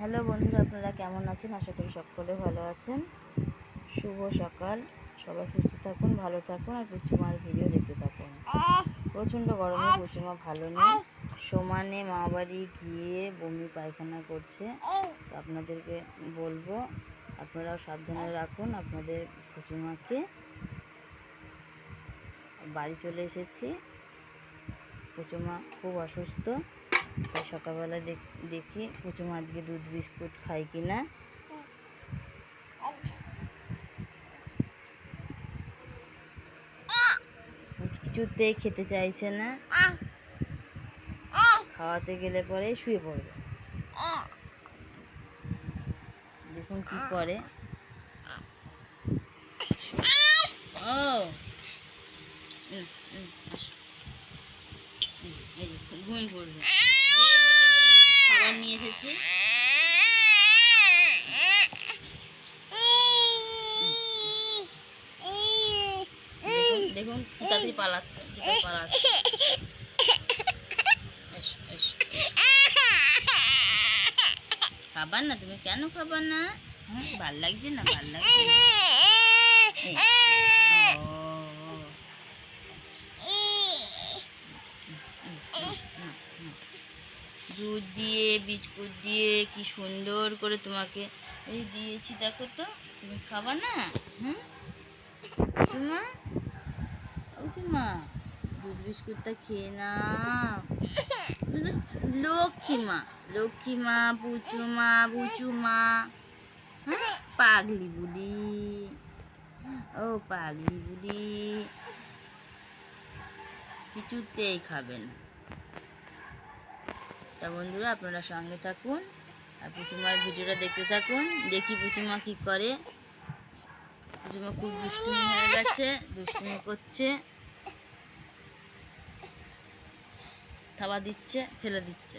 Hello বন্ধুরা, আপনারা কেমন আছেন? আশা করি সকলে ভালো আছেন। শুভ সকাল। সবাই সুস্থ থাকুন, ভালো থাকুন আর পুচুমার ভিডিও দেখতে থাকুন। প্রচণ্ড গরমে পুচুমা ভালো নেই। সমানে মা বাড়ি গিয়ে বমি পায়খানা করছে। তো আপনাদেরকে বলব, আপনারাও সাবধানে রাখুন। আপনাদের পুচুমাকে বাড়ি চলে এসেছি। পুচুমা খুব অসুস্থ। তাই সকালবেলা দেখি পুচুমা আজকে দুধ বিস্কুট খাই কি না। কিছুতেই খেতে চাইছে না। খাওয়াতে গেলে পরে শুয়ে পড়বে। দেখুন কি করে। ও। ঘুমিয়ে পড়বে। খাবার নিয়ে এসেছি। দেখুন কি পালাচ্ছে পালাচ্ছে। খাবার না, তুমি কেন খাবার না? হ্যাঁ ভালো লাগছে না, ভালো লাগছে না? এই, ও, দুধ দিয়ে, বিস্কুট দিয়ে, কি সুন্দর করে তোমাকে এই দিয়েছি, দেখো তো, তুমি খাবা না? হুম? চুমা দুধ, বিস্কুটটা খেয়ে না লক্ষ্মী মা লক্ষ্মী মা পুচু মা বুচু মা হ্যাঁ পাগলি বুড়ি। ও পাগলি বুড়ি। কিছুতেই খাবেন তা বন্ধুরা, আপনারা সঙ্গে থাকুন আর পুচুমার ভিডিওটা দেখতে থাকুন, দেখি পুচুমা কি করে। পুচুমা খুব দুষ্টুমি হয়ে গেছে, দুষ্টুমি করছে, থাবা দিচ্ছে, ফেলে দিচ্ছে।